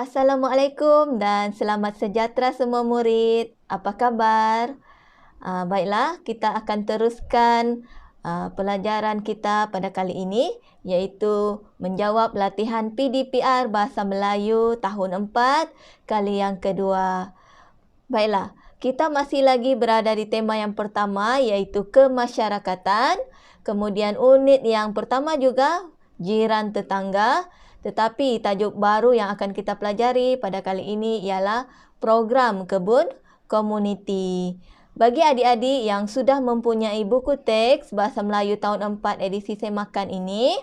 Assalamualaikum dan selamat sejahtera semua murid. Apa khabar? Uh, baiklah, kita akan teruskan uh, pelajaran kita pada kali ini iaitu menjawab latihan PDPR Bahasa Melayu tahun 4 kali yang kedua. Baiklah, kita masih lagi berada di tema yang pertama iaitu kemasyarakatan. Kemudian unit yang pertama juga jiran tetangga. Tetapi tajuk baru yang akan kita pelajari pada kali ini ialah program kebun komuniti. Bagi adik-adik yang sudah mempunyai buku teks Bahasa Melayu tahun 4 edisi semakan ini,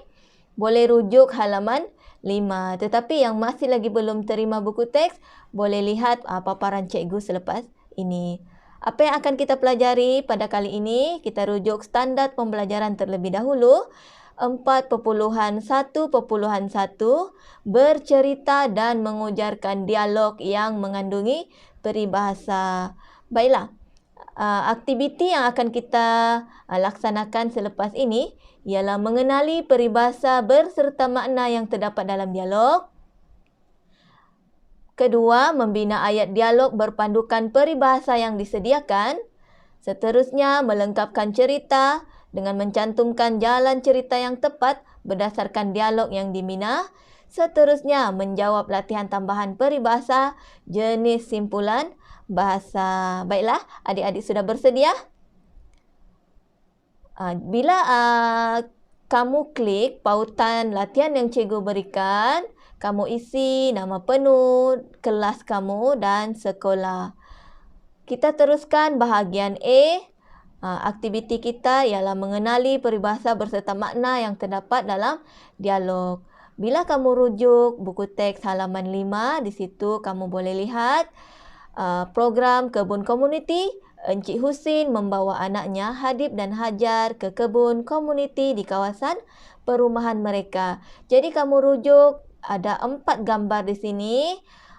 boleh rujuk halaman 5. Tetapi yang masih lagi belum terima buku teks, boleh lihat uh, paparan cikgu selepas ini. Apa yang akan kita pelajari pada kali ini? Kita rujuk standar pembelajaran terlebih dahulu. 4.1.1 bercerita dan mengujarkan dialog yang mengandungi peribahasa. Baiklah, uh, aktiviti yang akan kita uh, laksanakan selepas ini ialah mengenali peribahasa berserta makna yang terdapat dalam dialog. Kedua, membina ayat dialog berpandukan peribahasa yang disediakan. Seterusnya, melengkapkan cerita dengan mencantumkan jalan cerita yang tepat berdasarkan dialog yang dibina. Seterusnya, menjawab latihan tambahan peribahasa jenis simpulan bahasa. Baiklah, adik-adik sudah bersedia? Ah, bila uh, kamu klik pautan latihan yang cikgu berikan, kamu isi nama penuh, kelas kamu dan sekolah. Kita teruskan bahagian A. Ha, aktiviti kita ialah mengenali peribahasa berserta makna yang terdapat dalam dialog. Bila kamu rujuk buku teks halaman 5, di situ kamu boleh lihat uh, program kebun komuniti. Encik Husin membawa anaknya Hadib dan Hajar ke kebun komuniti di kawasan perumahan mereka. Jadi kamu rujuk ada empat gambar di sini.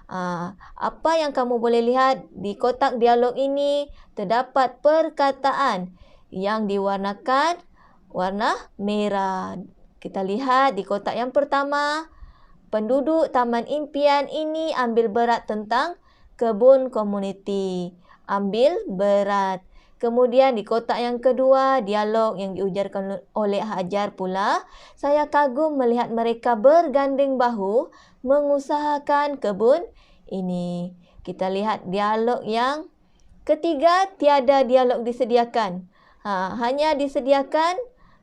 Uh, apa yang kamu boleh lihat di kotak dialog ini terdapat perkataan yang diwarnakan warna merah. Kita lihat di kotak yang pertama, penduduk Taman Impian ini ambil berat tentang kebun komuniti. Ambil berat. Kemudian di kotak yang kedua, dialog yang diujarkan oleh Hajar pula. Saya kagum melihat mereka bergandeng bahu mengusahakan kebun ini. Kita lihat dialog yang ketiga, tiada dialog disediakan. Ha, hanya disediakan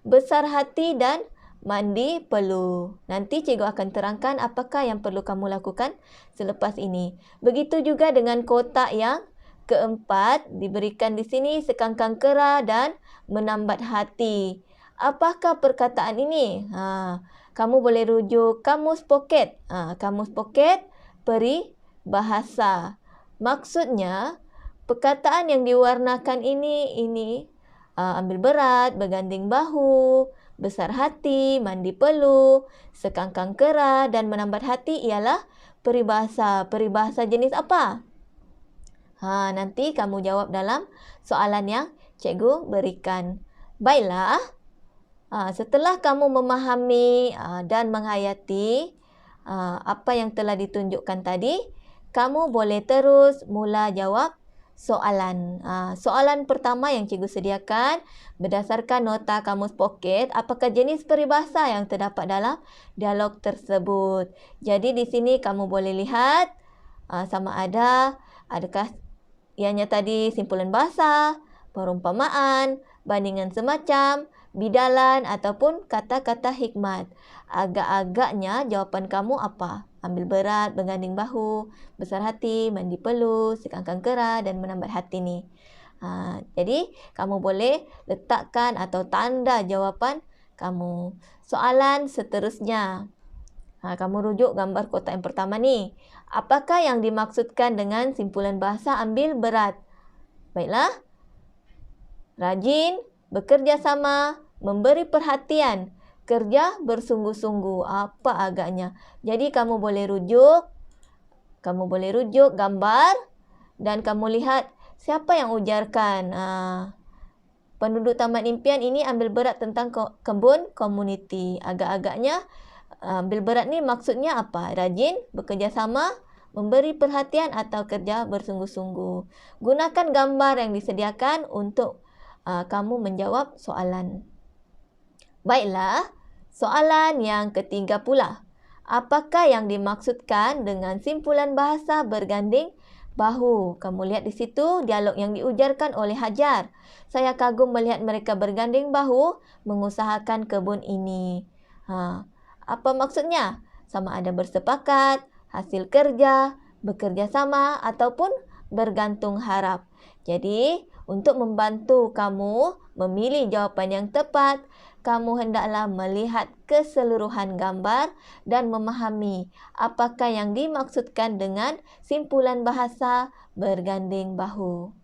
besar hati dan mandi perlu. Nanti cikgu akan terangkan apakah yang perlu kamu lakukan selepas ini. Begitu juga dengan kotak yang keempat diberikan di sini sekangkang kera dan menambat hati. Apakah perkataan ini? Ha, kamu boleh rujuk kamus poket. Ha, kamus poket peri bahasa. Maksudnya perkataan yang diwarnakan ini ini uh, ambil berat, berganding bahu, besar hati, mandi peluh, sekangkang kera dan menambat hati ialah peribahasa. Peribahasa jenis apa? Ha, nanti kamu jawab dalam soalan yang cikgu berikan. Baiklah. Ha, setelah kamu memahami ha, dan menghayati ha, apa yang telah ditunjukkan tadi, kamu boleh terus mula jawab soalan. Ha, soalan pertama yang cikgu sediakan berdasarkan nota kamus poket, apakah jenis peribahasa yang terdapat dalam dialog tersebut. Jadi di sini kamu boleh lihat ha, sama ada adakah Ianya tadi simpulan bahasa, perumpamaan, bandingan semacam, bidalan ataupun kata-kata hikmat. Agak-agaknya jawapan kamu apa? Ambil berat, berganding bahu, besar hati, mandi peluh, sekangkang kera dan menambat hati ni. Ha, jadi, kamu boleh letakkan atau tanda jawapan kamu. Soalan seterusnya. Ha, kamu rujuk gambar kotak yang pertama ni. Apakah yang dimaksudkan dengan simpulan bahasa ambil berat? Baiklah. Rajin, bekerja sama, memberi perhatian, kerja bersungguh-sungguh. Apa agaknya? Jadi kamu boleh rujuk, kamu boleh rujuk gambar dan kamu lihat siapa yang ujarkan. Uh, penduduk Taman Impian ini ambil berat tentang kebun komuniti. Agak-agaknya ambil berat ni maksudnya apa? Rajin, bekerja sama, memberi perhatian atau kerja bersungguh-sungguh. Gunakan gambar yang disediakan untuk uh, kamu menjawab soalan. Baiklah, soalan yang ketiga pula. Apakah yang dimaksudkan dengan simpulan bahasa berganding bahu? Kamu lihat di situ dialog yang diujarkan oleh Hajar. Saya kagum melihat mereka berganding bahu mengusahakan kebun ini. Ha, apa maksudnya? Sama ada bersepakat, hasil kerja, bekerja sama ataupun bergantung harap. Jadi, untuk membantu kamu memilih jawapan yang tepat, kamu hendaklah melihat keseluruhan gambar dan memahami apakah yang dimaksudkan dengan simpulan bahasa berganding bahu.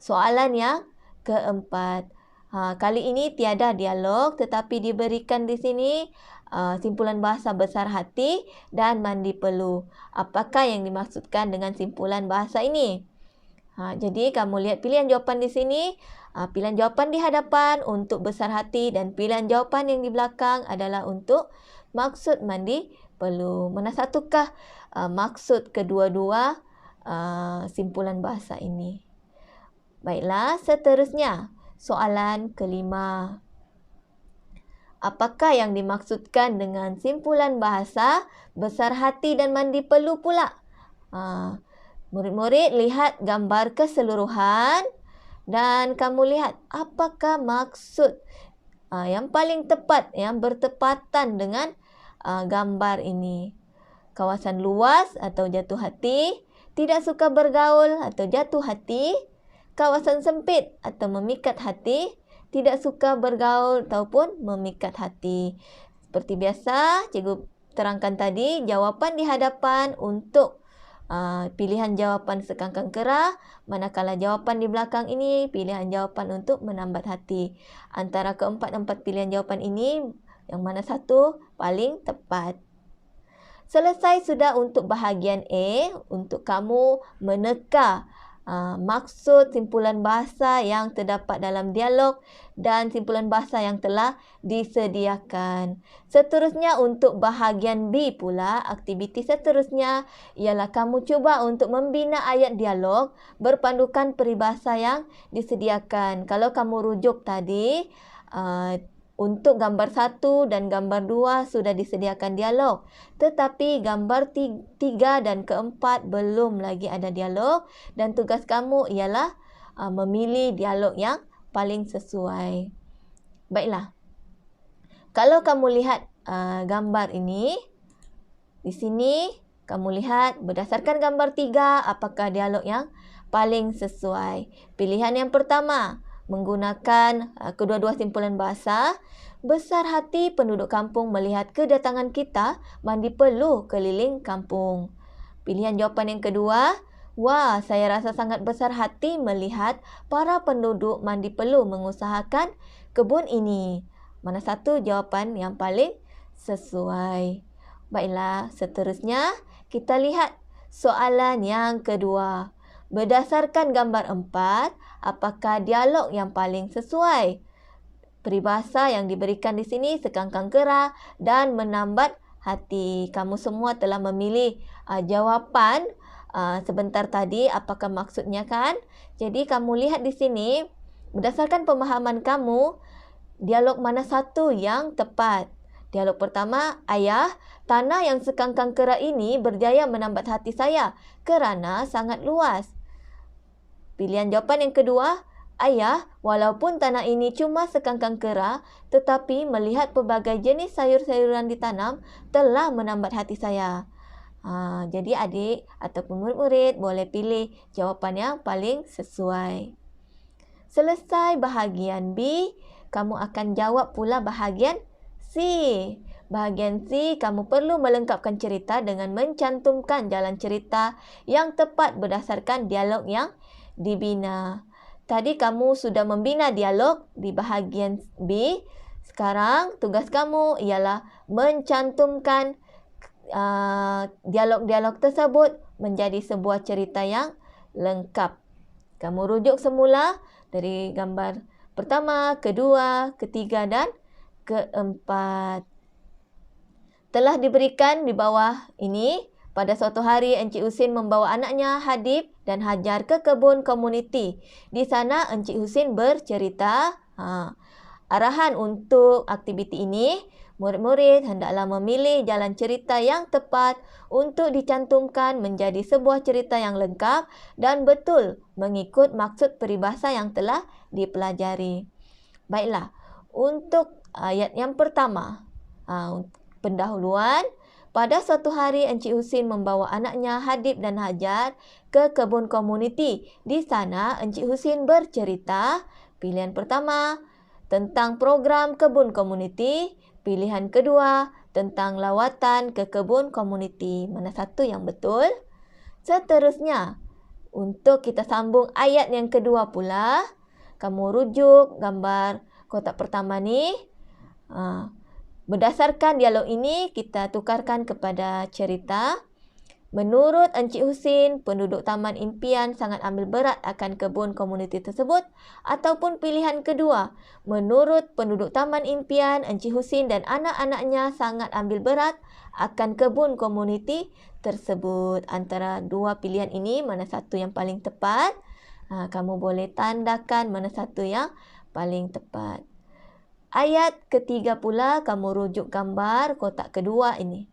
Soalan yang keempat. Ha, kali ini tiada dialog tetapi diberikan di sini uh, simpulan bahasa besar hati dan mandi perlu. Apakah yang dimaksudkan dengan simpulan bahasa ini? Ha, jadi kamu lihat pilihan jawapan di sini. Uh, pilihan jawapan di hadapan untuk besar hati dan pilihan jawapan yang di belakang adalah untuk maksud mandi perlu. Mana satukah uh, maksud kedua-dua uh, simpulan bahasa ini? Baiklah, seterusnya soalan kelima. Apakah yang dimaksudkan dengan simpulan bahasa besar hati dan mandi perlu pula? Uh, murid-murid lihat gambar keseluruhan dan kamu lihat apakah maksud uh, yang paling tepat yang bertepatan dengan uh, gambar ini. Kawasan luas atau jatuh hati, tidak suka bergaul atau jatuh hati, kawasan sempit atau memikat hati, tidak suka bergaul ataupun memikat hati. Seperti biasa, cikgu terangkan tadi, jawapan di hadapan untuk uh, pilihan jawapan sekangkang kera, manakala jawapan di belakang ini pilihan jawapan untuk menambat hati. Antara keempat-empat pilihan jawapan ini, yang mana satu paling tepat. Selesai sudah untuk bahagian A, untuk kamu meneka uh, maksud simpulan bahasa yang terdapat dalam dialog dan simpulan bahasa yang telah disediakan. Seterusnya untuk bahagian B pula, aktiviti seterusnya ialah kamu cuba untuk membina ayat dialog berpandukan peribahasa yang disediakan. Kalau kamu rujuk tadi, uh, untuk gambar satu dan gambar dua sudah disediakan dialog. Tetapi gambar tiga dan keempat belum lagi ada dialog. Dan tugas kamu ialah uh, memilih dialog yang paling sesuai. Baiklah. Kalau kamu lihat uh, gambar ini, di sini kamu lihat berdasarkan gambar tiga apakah dialog yang paling sesuai. Pilihan yang pertama, menggunakan uh, kedua-dua simpulan bahasa. Besar hati penduduk kampung melihat kedatangan kita mandi perlu keliling kampung. Pilihan jawapan yang kedua, wah saya rasa sangat besar hati melihat para penduduk mandi perlu mengusahakan kebun ini. Mana satu jawapan yang paling sesuai? Baiklah, seterusnya kita lihat soalan yang kedua. Berdasarkan gambar empat, apakah dialog yang paling sesuai? Peribahasa yang diberikan di sini sekangkang kera dan menambat hati. Kamu semua telah memilih uh, jawapan uh, sebentar tadi apakah maksudnya kan? Jadi kamu lihat di sini berdasarkan pemahaman kamu dialog mana satu yang tepat? Dialog pertama, ayah, tanah yang sekangkang kera ini berjaya menambat hati saya kerana sangat luas. Pilihan jawapan yang kedua, ayah, walaupun tanah ini cuma sekangkang kera, tetapi melihat pelbagai jenis sayur-sayuran ditanam telah menambat hati saya. Ha, jadi adik ataupun murid-murid boleh pilih jawapan yang paling sesuai. Selesai bahagian B, kamu akan jawab pula bahagian C. Bahagian C, kamu perlu melengkapkan cerita dengan mencantumkan jalan cerita yang tepat berdasarkan dialog yang dibina. Tadi kamu sudah membina dialog di bahagian B. Sekarang tugas kamu ialah mencantumkan uh, dialog-dialog tersebut menjadi sebuah cerita yang lengkap. Kamu rujuk semula dari gambar pertama, kedua, ketiga dan keempat. Telah diberikan di bawah ini Pada suatu hari, Encik Husin membawa anaknya Hadib dan Hajar ke kebun komuniti. Di sana, Encik Husin bercerita. Ha, arahan untuk aktiviti ini, murid-murid hendaklah memilih jalan cerita yang tepat untuk dicantumkan menjadi sebuah cerita yang lengkap dan betul mengikut maksud peribahasa yang telah dipelajari. Baiklah, untuk ayat yang pertama, ha, pendahuluan, pada suatu hari, Encik Husin membawa anaknya Hadib dan Hajar ke kebun komuniti. Di sana, Encik Husin bercerita pilihan pertama tentang program kebun komuniti, pilihan kedua tentang lawatan ke kebun komuniti. Mana satu yang betul? Seterusnya, untuk kita sambung ayat yang kedua pula, kamu rujuk gambar kotak pertama ni. Uh, Berdasarkan dialog ini, kita tukarkan kepada cerita. Menurut Encik Husin, penduduk Taman Impian sangat ambil berat akan kebun komuniti tersebut ataupun pilihan kedua. Menurut penduduk Taman Impian, Encik Husin dan anak-anaknya sangat ambil berat akan kebun komuniti tersebut. Antara dua pilihan ini, mana satu yang paling tepat? Ha, kamu boleh tandakan mana satu yang paling tepat. Ayat ketiga pula kamu rujuk gambar kotak kedua ini.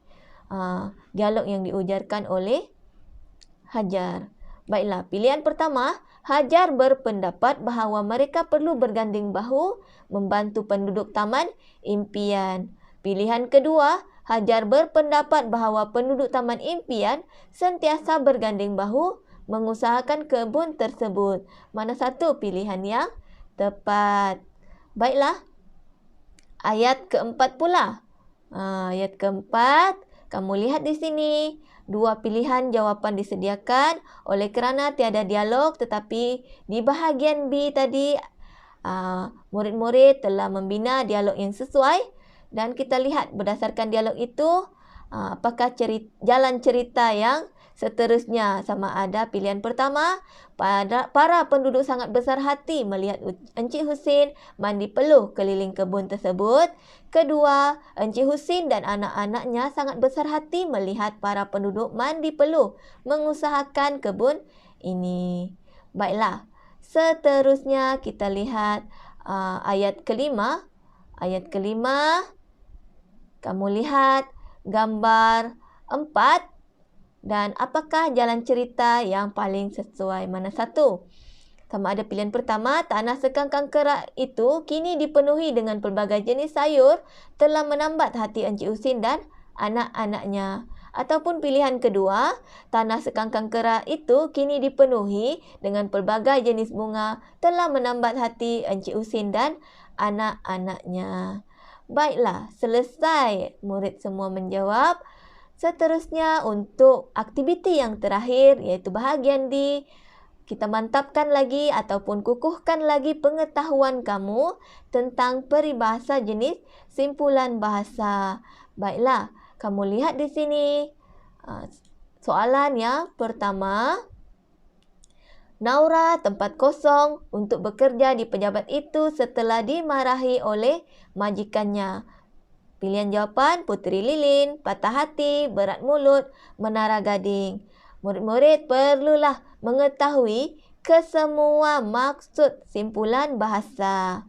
Uh, dialog yang diujarkan oleh Hajar. Baiklah, pilihan pertama, Hajar berpendapat bahawa mereka perlu berganding bahu membantu penduduk taman impian. Pilihan kedua, Hajar berpendapat bahawa penduduk taman impian sentiasa berganding bahu mengusahakan kebun tersebut. Mana satu pilihan yang tepat? Baiklah, ayat keempat pula. Ha, ayat keempat, kamu lihat di sini. Dua pilihan jawapan disediakan oleh kerana tiada dialog tetapi di bahagian B tadi uh, murid-murid telah membina dialog yang sesuai dan kita lihat berdasarkan dialog itu uh, apakah cerita, jalan cerita yang Seterusnya, sama ada pilihan pertama, pada para penduduk sangat besar hati melihat Encik Husin mandi peluh keliling kebun tersebut. Kedua, Encik Husin dan anak-anaknya sangat besar hati melihat para penduduk mandi peluh mengusahakan kebun ini. Baiklah, seterusnya kita lihat uh, ayat kelima. Ayat kelima, kamu lihat gambar empat dan apakah jalan cerita yang paling sesuai mana satu? Sama ada pilihan pertama, tanah sekangkang kerak itu kini dipenuhi dengan pelbagai jenis sayur telah menambat hati Encik Husin dan anak-anaknya. Ataupun pilihan kedua, tanah sekangkang kerak itu kini dipenuhi dengan pelbagai jenis bunga telah menambat hati Encik Husin dan anak-anaknya. Baiklah, selesai murid semua menjawab. Seterusnya untuk aktiviti yang terakhir iaitu bahagian D, kita mantapkan lagi ataupun kukuhkan lagi pengetahuan kamu tentang peribahasa jenis simpulan bahasa. Baiklah, kamu lihat di sini. Ah, soalan yang pertama. Naura tempat kosong untuk bekerja di pejabat itu setelah dimarahi oleh majikannya. Pilihan jawapan Putri Lilin, Patah Hati, Berat Mulut, Menara Gading. Murid-murid perlulah mengetahui kesemua maksud simpulan bahasa.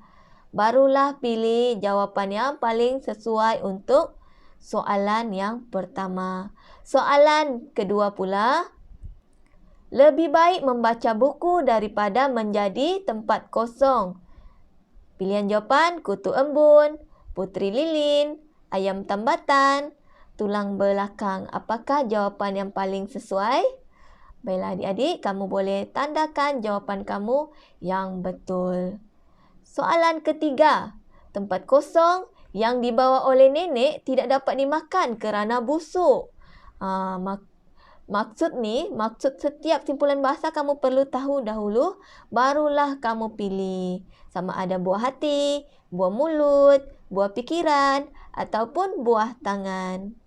Barulah pilih jawapan yang paling sesuai untuk soalan yang pertama. Soalan kedua pula, lebih baik membaca buku daripada menjadi tempat kosong. Pilihan jawapan Kutu Embun, Putri Lilin, ayam tambatan, tulang belakang. Apakah jawapan yang paling sesuai? Baiklah adik-adik, kamu boleh tandakan jawapan kamu yang betul. Soalan ketiga, tempat kosong yang dibawa oleh nenek tidak dapat dimakan kerana busuk. Uh, mak- maksud ni, maksud setiap simpulan bahasa kamu perlu tahu dahulu, barulah kamu pilih. Sama ada buah hati, buah mulut, buah pikiran ataupun buah tangan.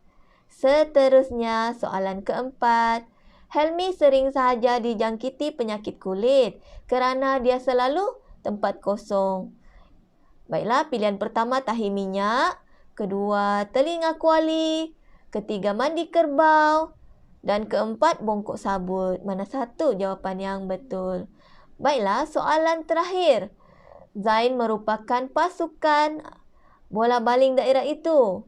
Seterusnya, soalan keempat. Helmi sering sahaja dijangkiti penyakit kulit kerana dia selalu tempat kosong. Baiklah, pilihan pertama tahi minyak. Kedua, telinga kuali. Ketiga, mandi kerbau. Dan keempat, bongkok sabut. Mana satu jawapan yang betul? Baiklah, soalan terakhir. Zain merupakan pasukan bola baling daerah itu.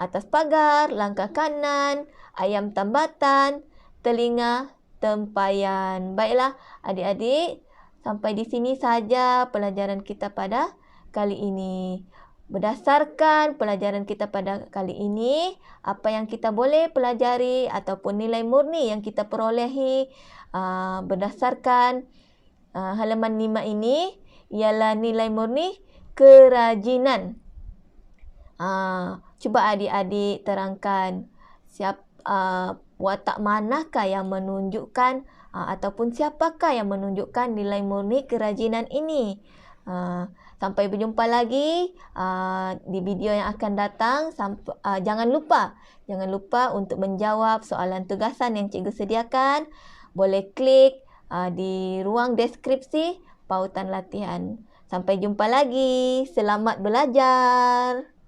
Atas pagar, langkah kanan, ayam tambatan, telinga tempayan. Baiklah, adik-adik, sampai di sini saja pelajaran kita pada kali ini. Berdasarkan pelajaran kita pada kali ini, apa yang kita boleh pelajari ataupun nilai murni yang kita perolehi uh, berdasarkan uh, halaman 5 ini ialah nilai murni kerajinan. Uh, cuba adik-adik terangkan siap uh, watak manakah yang menunjukkan uh, ataupun siapakah yang menunjukkan nilai murni kerajinan ini. Uh, sampai berjumpa lagi uh, di video yang akan datang. Sampai, uh, jangan lupa, jangan lupa untuk menjawab soalan tugasan yang cikgu sediakan. Boleh klik uh, di ruang deskripsi pautan latihan. Sampai jumpa lagi. Selamat belajar.